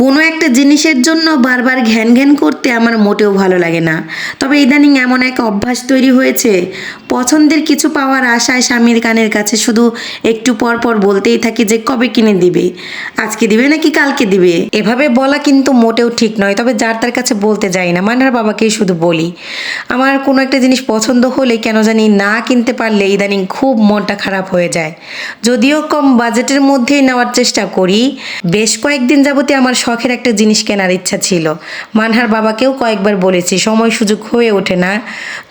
কোনো একটা জিনিসের জন্য বারবার ঘ্যান ঘ্যান করতে আমার মোটেও ভালো লাগে না। তবে ইদানিং এমন এক অভ্যাস তৈরি হয়েছে। পছন্দের কিছু পাওয়ার আশায় স্বামীর কানের কাছে শুধু একটু পর পর বলতেই থাকি যে, কবে কিনে দিবে? আজকে দিবে নাকি কালকে দিবে? এভাবে বলা কিন্তু মোটেও ঠিক নয়, তবে যার তার কাছে বলতে যাই না মানার বাবাকেই শুধু বলি। আমার কোনো একটা জিনিস পছন্দ হলে কেন জানি না কিনতে পারলে ইদানিং খুব মনটা খারাপ হয়ে যায়। যদিও কম বাজেটের মধ্যেই নেওয়ার চেষ্টা করি। বেশ কয়েকদিন যাবতে আমার শখের একটা জিনিস কেনার ইচ্ছা ছিল। মানহার বাবাকেও কয়েকবার বলেছি, সময় সুযোগ হয়ে ওঠে না।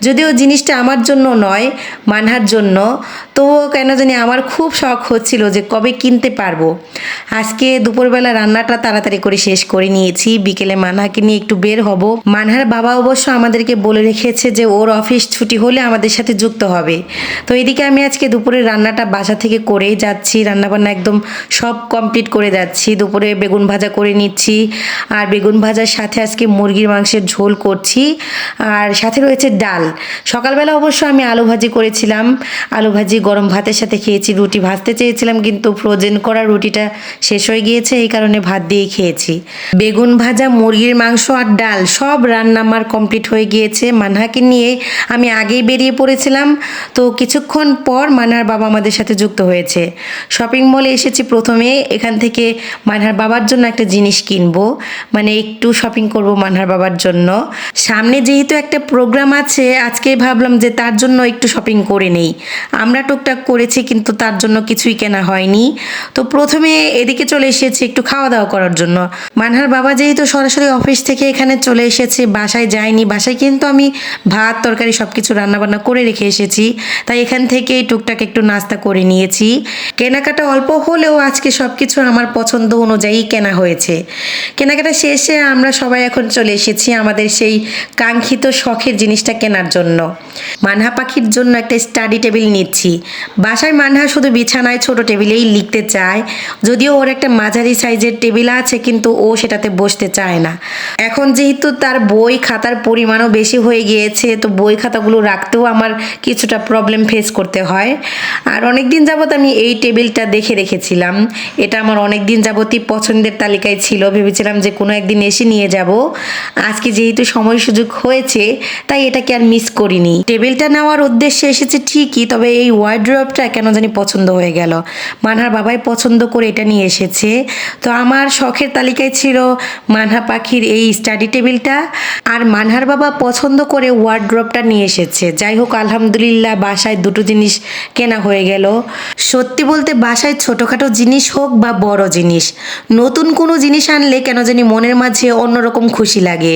যদিও জিনিসটা আমার জন্য নয়, মানহার জন্য, তবুও কেন জানি আমার খুব শখ হচ্ছিল যে কবে কিনতে পারব। আজকে দুপুরবেলা রান্নাটা তাড়াতাড়ি করে শেষ করে নিয়েছি। বিকেলে মানহাকে নিয়ে একটু বের হব। মানহার বাবা অবশ্য আমাদেরকে বলে রেখেছে যে ওর অফিস ছুটি হলে আমাদের সাথে যুক্ত হবে। তো এদিকে আমি আজকে দুপুরে রান্নাটা বাসা থেকে করেই যাচ্ছি। রান্নাবান্না একদম সব কমপ্লিট করে যাচ্ছি। দুপুরে বেগুন ভাজা করে নিচ্ছি। আর বেগুন ভাজার সাথে আজকে মুরগির মাংসের ঝোল করছি। আর সাথে রয়েছে ডাল। সকালবেলা অবশ্য আমি আলু ভাজি করেছিলাম। আলু ভাজি গরম ভাতের সাথে খেয়েছি, রুটি ভাজতে চেয়েছিলাম, কিন্তু ফ্রোজেন করা রুটিটা শেষ হয়ে গিয়েছে, এই কারণে ভাত দিয়ে খেয়েছি। বেগুন ভাজা, মুরগির মাংস আর ডাল সব রান্না আমার কমপ্লিট হয়ে গিয়েছে। মানহাকে নিয়ে আমি আগেই বেরিয়ে পড়েছিলাম। তো কিছুক্ষণ পর মানহার বাবা আমাদের সাথে যুক্ত হয়েছে। শপিং মলে এসেছি প্রথমে। এখান থেকে মানহার বাবার জন্য একটা জিনিস কিনবো। মানে একটু শপিং করব মানহার বাবার জন্য। সামনে যেহেতু একটা প্রোগ্রাম আছে, আজকে ভাবলাম যে তার জন্য একটু শপিং করে নেই। আমরা টুকটাক করেছি কিন্তু তার জন্য কিছুই কেনা হয়নি। তো প্রথমে এদিকে চলে এসেছি একটু খাওয়া দাওয়া করার জন্য। মানহার বাবা যেহেতু সরাসরি অফিস থেকে এখানে চলে এসেছে, বাসায় যায়নি। বাসায় কিন্তু আমি ভাত, তরকারি সব কিছু রান্নাবান্না করে রেখে এসেছি। তাই এখান থেকে টুকটাক একটু নাস্তা করে নিয়েছি। কেনাকাটা অল্প হলেও আজকে সব কিছু আমার পছন্দ অনুযায়ী কেনা হয়েছে। কেনাকাটা শেষে আমরা সবাই এখন চলে এসেছি আমাদের সেই কাঙ্ক্ষিত শখের জিনিসটা কেনার জন্য। মানহা পাখির জন্য একটা স্টাডি টেবিল নিচ্ছি। বাসায় মানহা শুধু বিছানায় ছোট টেবিলেই লিখতে চায়। যদিও ওর একটা মাঝারি সাইজের টেবিল আছে, কিন্তু ও সেটাতে বসতে চায় না। এখন যেহেতু তার বই খাতার পরিমাণও বেশি হয়ে গিয়েছে, তো বই খাতাগুলো রাখতেও আমার কিছুটা প্রবলেম ফেস করতে হয়। আর অনেক দিন যাবত আমি এই টেবিলটা দেখে রেখেছিলাম। এটা আমার অনেক দিন যাবতই পছন্দের তালিকায় ছিল, ভেবেছিলাম যে কোনো একদিন এসে নিয়ে যাব। আজকে যেহেতু সময় সুযোগ হয়েছে, তাই এটাকে আর মিস করিনি। টেবিলটা নেওয়ার উদ্দেশ্যে এসেছে ঠিকই, তবে এই ওয়ার্ড্রপটা কেন জানি পছন্দ হয়ে গেল। মানহার বাবাই পছন্দ করে এটা নিয়ে এসেছে। তো আমার শখের তালিকায় ছিল মানহা পাখির এই স্টাডি টেবিলটা আর মানহার বাবা পছন্দ করে ওয়ার্ড্রপটা নিয়ে এসেছে। যাই হোক, আলহামদুলিল্লাহ বাসায় দুটো জিনিস কেনা হয়ে গেল। সত্যি বলতে বাসায় ছোটোখাটো জিনিস হোক বা বড় জিনিস, নতুন কোনো জিনিস আনলে কেন জানি মনের মাঝে অন্যরকম খুশি লাগে।